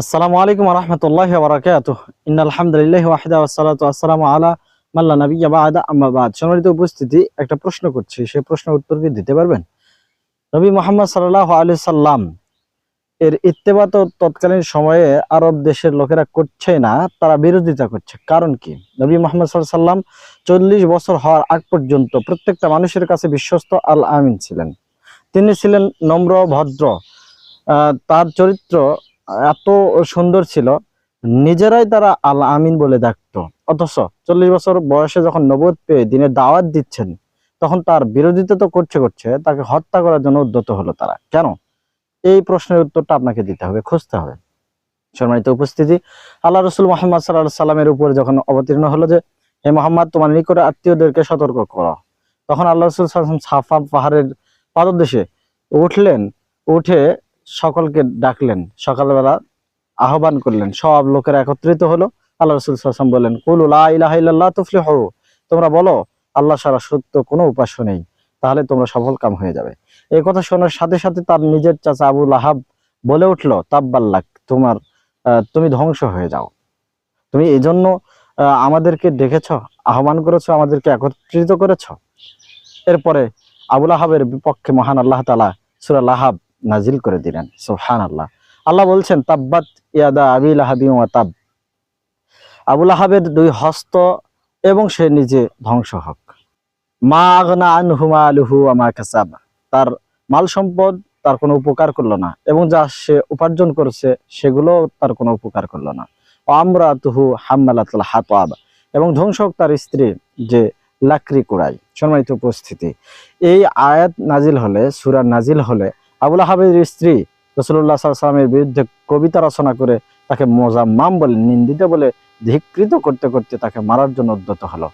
আসসালামু আলাইকুম রহমতুল্লাহ বারাকাত ইন্নাল আলহামদুলিল্লাহ ওয়াহিদা ওয়াসসালাতু ওয়াসসালামু আলা মাল্লা নাবিয়্যা বা'দা, আম্মা বাদ। সম্মানিত উপস্থিতি, একটা প্রশ্ন করছি সেই প্রশ্নের উত্তর কি দিতে পারবেন? নবী মোহাম্মদ সাল্লাল্লাহু আলাইহি সাল্লাম এর ইত্তেবা তো তৎকালীন সময়ে আরব দেশের লোকেরা করছে না, তারা বিরোধিতা করছে। কারণ কি? নবী মোহাম্মদ আলাইহি সাল্লাম চল্লিশ বছর হওয়ার আগ পর্যন্ত প্রত্যেকটা মানুষের কাছে বিশ্বস্ত আল আমিন ছিলেন। তিনি ছিলেন নম্র, ভদ্র তার চরিত্র এত সুন্দর ছিল, নিজেরাই তারা আল আমিন বলে ডাকতো অথচ চল্লিশ বছর বয়সে যখন নবদ পেয়ে দিনের দাওয়াত দিচ্ছেন, তখন তার বিরোধিতা তো করছে করছে, তাকে হত্যা করার জন্য উদ্যত হলো তারা। কেন? এই প্রশ্নের উত্তরটা আপনাকে দিতে হবে, খুঁজতে হবে। সম্মানিত উপস্থিতি, আল্লাহ রসুল মোহাম্মদ সাল্লাহ সাল্লামের উপরে যখন অবতীর্ণ হলো যে, হে মোহাম্মদ, তোমার নিকট আত্মীয়দেরকে সতর্ক করো। তখন আল্লাহ রসুল সাল্লাম সাফা পাহাড়ের পাদদেশে উঠলেন, উঠে সকলকে ডাকলেন, সকালবেলা আহ্বান করলেন, সব লোকেরা একত্রিত হলো। আল্লাহ রসুল সাল্লাম বললেন, কুলু লা ইলাহা ইল্লাল্লাহ তোমরা বলো, আল্লাহ সারা সত্য কোনো উপাস্য নেই, তাহলে তোমরা সফল কাম হয়ে যাবে। এই কথা শোনার সাথে সাথে তার নিজের চাচা আবু লাহাব বলে উঠল তাব্বাল্লাক তোমার তুমি ধ্বংস হয়ে যাও। তুমি এই জন্য আমাদেরকে ডেকেছ আহ্বান করেছ, আমাদেরকে একত্রিত করেছ। এরপরে আবুল আহাবের বিপক্ষে মহান আল্লাহ তালা সুরা লাহাব নাজিল করে দিলেন সুহান আল্লাহ আল্লাহ বলছেন, তাব্বাত ইয়াদা আবিল আহাবি তাব। আবুল আহাবের দুই হস্ত এবং সে নিজে ধ্বংস হোক। মা আগনা আনহুমা আলুহু আমা কাসাব। তার মাল সম্পদ তার কোনো উপকার করল না এবং যা সে উপার্জন করেছে সেগুলো তার কোনো উপকার করল না। আমরা তুহু হাম্মালাতুল হাতাব। এবং ধ্বংস হোক তার স্ত্রী যে লাকড়ি কুড়াই। সম্মানিত উপস্থিতি। এই আয়াত নাজিল হলে, সুরা নাজিল হলে আবুল আহাবের স্ত্রী রসুল্লাহ সাল্লামের বিরুদ্ধে কবিতা রচনা করে তাকে মোজাম্মাম বলে, নিন্দিত বলে, ধিকৃত করতে করতে তাকে মারার জন্য উদ্যত হলো।